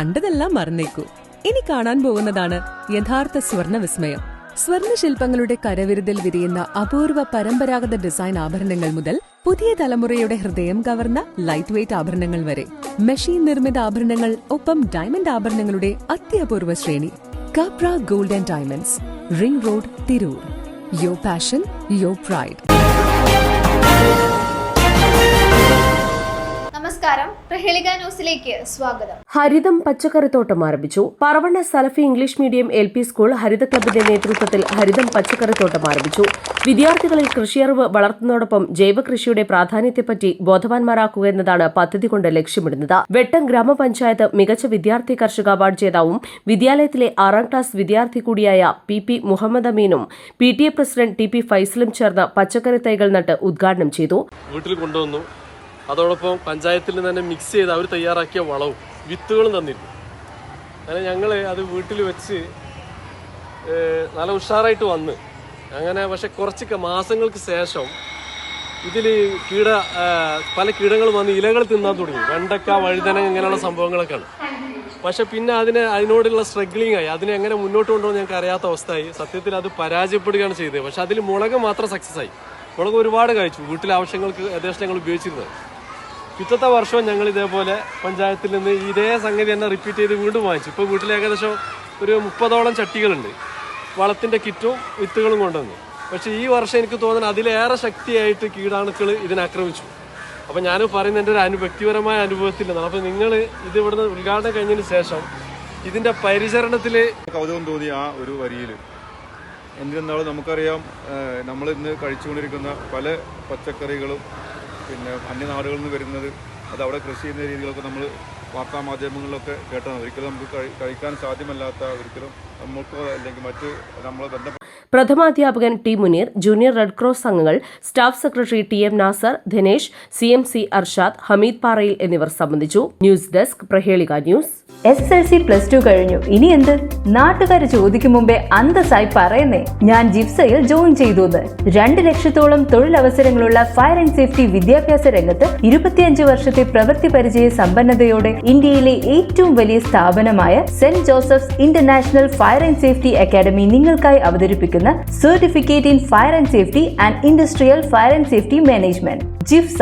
കണ്ടതെല്ലാം മറന്നേക്കൂ. ഇനി കാണാൻ പോകുന്നതാണ് യഥാർത്ഥ സ്വർണ വിസ്മയം സ്വർണ ശില്പങ്ങളുടെ കരവിരുതിൽ വിരിയുന്ന അപൂർവ പരമ്പരാഗത ഡിസൈൻ ആഭരണങ്ങൾ മുതൽ പുതിയ തലമുറയുടെ ഹൃദയം കവർന്ന ലൈറ്റ് വെയ്റ്റ് ആഭരണങ്ങൾ വരെ. മെഷീൻ നിർമ്മിത ആഭരണങ്ങൾ ഒപ്പം ഡയമണ്ട് ആഭരണങ്ങളുടെ അത്യപൂർവ ശ്രേണി. Kapra gold and diamonds ring road Tirur yo passion yo pride നമസ്കാരം. പ്രഹേളിക ന്യൂസിലേക്ക് സ്വാഗതം. ഹരിതം പച്ചക്കറിത്തോട്ടം ആരംഭിച്ചു. Paravanna Salafi English medium L P school ഹരിത ക്ലബിന്റെ നേതൃത്വത്തിൽ ഹരിതം പച്ചക്കറിത്തോട്ടം ആരംഭിച്ചു. വിദ്യാർത്ഥികളിൽ കൃഷിയറിവ് വളർത്തുന്നതോടൊപ്പം ജൈവ കൃഷിയുടെ പ്രാധാന്യത്തെപ്പറ്റി ബോധവാന്മാരാക്കുക എന്നതാണ് പദ്ധതി കൊണ്ട് ലക്ഷ്യമിടുന്നത്. വെട്ടം ഗ്രാമപഞ്ചായത്ത് മികച്ച വിദ്യാർത്ഥി കർഷക അവാർഡ് ജേതാവും വിദ്യാലയത്തിലെ ആറാം ക്ലാസ് വിദ്യാർത്ഥി കൂടിയായ P P Muhammad അമീനും P T A president T P ഫൈസലും ചേർന്ന് പച്ചക്കറി തൈകൾ നട്ട് ഉദ്ഘാടനം ചെയ്തു. വീട്ടിൽ കൊണ്ടുവന്നു. അതോടൊപ്പം പഞ്ചായത്തിൽ നിന്ന് തന്നെ മിക്സ് ചെയ്ത് അവർ തയ്യാറാക്കിയ വളവും വിത്തുകളും തന്നിരുന്നു. അങ്ങനെ ഞങ്ങൾ അത് വീട്ടിൽ വെച്ച് നല്ല ഉഷാറായിട്ട് വന്ന്. അങ്ങനെ പക്ഷെ കുറച്ചൊക്കെ മാസങ്ങൾക്ക് ശേഷം ഇതിൽ കീട പല കീടങ്ങളും വന്ന് ഇലകൾ തിന്നാൻ തുടങ്ങി. വെണ്ടക്ക വഴുതന ഇങ്ങനെയുള്ള സംഭവങ്ങളൊക്കെയാണ്. പക്ഷെ പിന്നെ അതിനെ അതിനോടുള്ള സ്ട്രഗ്ലിംഗ് ആയി. അതിനെ എങ്ങനെ മുന്നോട്ട് കൊണ്ടുവന്ന് ഞങ്ങൾക്ക് അറിയാത്ത അവസ്ഥയായി. സത്യത്തിൽ അത് പരാജയപ്പെടുകയാണ് ചെയ്തത്. പക്ഷെ അതിൽ മുളക് മാത്രം സക്സസ് ആയി. മുളക് ഒരുപാട് കഴിച്ചു. വീട്ടിലെ ആവശ്യങ്ങൾക്ക് ഏകദേശം ഞങ്ങൾ ഉപയോഗിച്ചിരുന്നത്. പിറ്റത്തെ വർഷവും ഞങ്ങൾ ഇതേപോലെ പഞ്ചായത്തിൽ നിന്ന് ഇതേ സംഗതി തന്നെ റിപ്പീറ്റ് ചെയ്ത് വീണ്ടും വാങ്ങിച്ചു. ഇപ്പോൾ വീട്ടിൽ ഏകദേശം ഒരു മുപ്പതോളം ചട്ടികളുണ്ട്. വളത്തിന്റെ കിറ്റും വിത്തുകളും കൊണ്ടുവന്നു. പക്ഷേ ഈ വർഷം എനിക്ക് തോന്നുന്നത് അതിലേറെ ശക്തിയായിട്ട് കീടാണുക്കൾ ഇതിനെ ആക്രമിച്ചു. അപ്പോൾ ഞാൻ പറയുന്ന എന്റെ ഒരു അനു വ്യക്തിപരമായ അനുഭവത്തിൽ നിന്നാണ് അപ്പോൾ നിങ്ങൾ ഇത് ഇവിടുന്ന് ഉദ്ഘാടനം കഴിഞ്ഞതിന് ശേഷം ഇതിന്റെ പരിചരണത്തിൽ കൗതുകം തോന്നി ആ ഒരു വരിയിൽ എന്തിരുന്നാലും നമുക്കറിയാം. നമ്മൾ ഇന്ന് കഴിച്ചുകൊണ്ടിരിക്കുന്ന പല പച്ചക്കറികളും പിന്നെ അന്യനാടുകളിൽ നിന്ന് വരുന്നത് അത് അവിടെ കൃഷി ചെയ്യുന്ന രീതികളൊക്കെ നമ്മൾ വാർത്താ മാധ്യമങ്ങളിലൊക്കെ കേട്ടതാണ്. ഒരിക്കലും നമുക്ക് കഴി- കഴിക്കാൻ സാധ്യമല്ലാത്ത ഒരിക്കലും നമുക്ക് അല്ലെങ്കിൽ മറ്റ് നമ്മളെ ബന്ധപ്പെട്ട പ്രഥമാധ്യാപകൻ T Munir junior red cross അംഗങ്ങൾ staff secretary T M Nasar Dhanesh C M C Arshad Hameed Parayil എന്നിവർ സംബന്ധിച്ചു. ന്യൂസ് ഡെസ്ക് പ്രഹേളിക news. S S L C plus two കഴിഞ്ഞു. ഇനി എന്ത്? നാട്ടുകാർ ചോദിക്കും മുമ്പേ അന്തസ്സായി പറയുന്നേ. ഞാൻ ജിപ്സയിൽ ജോയിൻ ചെയ്തു എന്ന് രണ്ട് ലക്ഷത്തോളം തൊഴിലവസരങ്ങളുള്ള ഫയർ ആൻഡ് സേഫ്റ്റി വിദ്യാഭ്യാസ രംഗത്ത് ഇരുപത്തിയഞ്ച് വർഷത്തെ പ്രവൃത്തി പരിചയ സമ്പന്നതയോടെ ഇന്ത്യയിലെ ഏറ്റവും വലിയ സ്ഥാപനമായ saint Joseph's international fire and safety academy നിങ്ങൾക്കായി അവതരിപ്പിക്കുന്ന. Certificate in fire and safety and industrial fire and safety management ജിഫ്സ